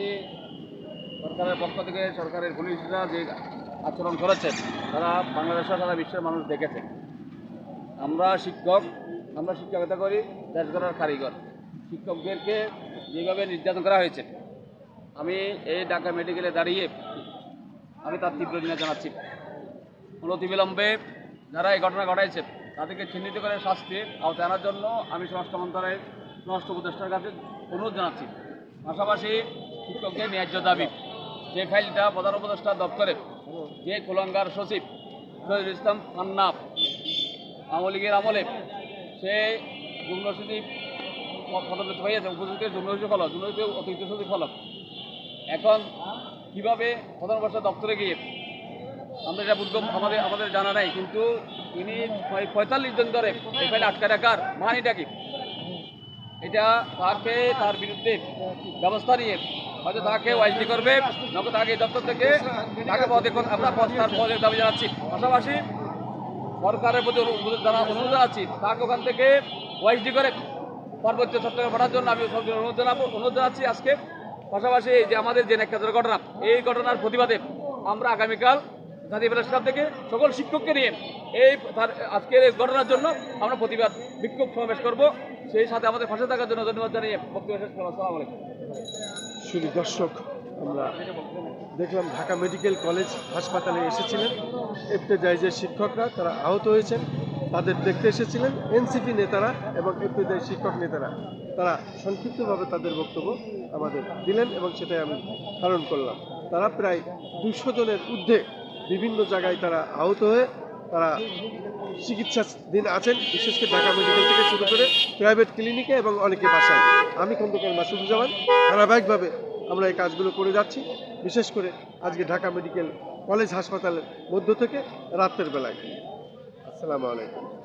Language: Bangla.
পাশাপাশি সরকারের পক্ষ থেকে, সরকারের পুলিশরা যে আচরণ করেছেন তারা বাংলাদেশের সারা বিশ্বের মানুষ দেখেছে। আমরা শিক্ষক, আমরা শিক্ষকতা করি, দেশ গড়ার কারিগর। শিক্ষকদেরকে যেভাবে নির্যাতন করা হয়েছে, আমি এই ঢাকা মেডিকেলে দাঁড়িয়ে আমি তার তীব্র দিনে জানাচ্ছি। অনতিবিলম্বে যারা এই ঘটনা ঘটাইছে, তাদেরকে চিহ্নিত করে শাস্তি আওতায় আনার জন্য আমি স্বরাষ্ট্র মন্ত্রণালয়ের স্বরাষ্ট্র উপদেষ্টার কাছে অনুরোধ জানাচ্ছি। পাশাপাশি শিক্ষকদের ন্যায্য দাবি। যে ফাইলটা প্রধান উপদেষ্টা দপ্তরের, যে কুলঙ্গার সচিব শহীদুল ইসলাম খান্নাপ আওয়ামী লীগের আমলে সে যুগ্ম সচিব পদোন্নতি হয়েছে উপযুক্ত যুগ্ম সচিব ফলক, যুগ্ম সচিব অতিরিক্ত সচিব ফলক। এখন কীভাবে প্রধান উপদেষ্টা দপ্তরে গিয়ে, আমরা এটা বুঝলাম আমাদের আমাদের জানা নাই, কিন্তু তিনি পঁয়তাল্লিশ দিন ধরে ফাইলে আটকা রাখার মানিটা কি? এটা তাকে তার বিরুদ্ধে ব্যবস্থা নিয়ে। হয়তো তাকে ওয়াইসি করবে, নয়তো তাকে দপ্তর থেকে তাকে পদে আমরা পদ তার পদের দাবি জানাচ্ছি। পাশাপাশি সরকারের প্রতি জানা অনুরোধ জানাচ্ছি, তাকে ওখান থেকে ওয়াইসডি করে পার্বত্য চট্টগ্রামে পাঠার জন্য আমি সব অনুরোধ জানাব অনুরোধ জানাচ্ছি আজকে। পাশাপাশি যে আমাদের যে নেকাজের ঘটনা এই ঘটনার প্রতিবাদে আমরা আগামীকাল জাতীয় প্রেস থেকে সকল শিক্ষককে নিয়ে এই আজকের এই ঘটনার জন্য আমরা প্রতিবাদ, বিক্ষোভ সমাবেশ করব। সেই সাথে আমাদের পাশে থাকার জন্য ধন্যবাদ জানিয়ে বক্তব্য শেষ করলাম। আসসালামু আলাইকুম। শুধু দর্শক, আমরা দেখলাম ঢাকা মেডিকেল কলেজ হাসপাতালে এসেছিলেন। এফতেজাইজের শিক্ষকরা, তারা আহত হয়েছেন। তাদের দেখতে এসেছিলেন এনসিপি নেতারা এবং এফতেজাই শিক্ষক নেতারা। তারা সংক্ষিপ্তভাবে তাদের বক্তব্য আমাদের দিলেন এবং সেটাই আমি ধারণ করলাম। তারা প্রায় দুশো জনের ঊর্ধ্বে বিভিন্ন জায়গায় তারা আহত হয়ে তারা চিকিৎসাধীন আছেন, বিশেষ করে ঢাকা মেডিকেল থেকে শুরু করে প্রাইভেট ক্লিনিকে এবং অনেকে বাসায়। আমি খন্দকার মাসুদুজ্জামান, ধারাবাহিকভাবে আমরা এই কাজগুলো করে যাচ্ছি, বিশেষ করে আজকে ঢাকা মেডিকেল কলেজ হাসপাতালের মধ্য থেকে রাত্রের বেলায়। আসসালামু আলাইকুম।